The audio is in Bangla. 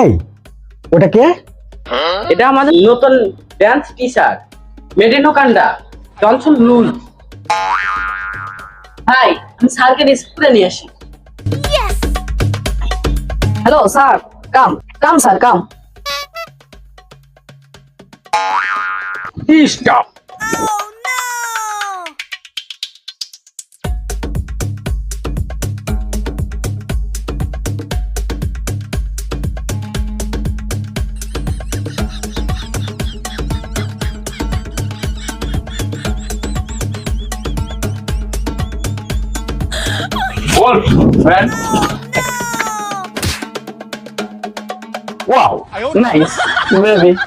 এই ওটা কে? এটা আমাদের নতুন dance teacher Medino Kanda Johnson Louis. Hi আমি স্যারকে স্কুলে নিয়ে আসি। Hello sir come come sir come. Stop Wolf, man. Wow, nice Maybe.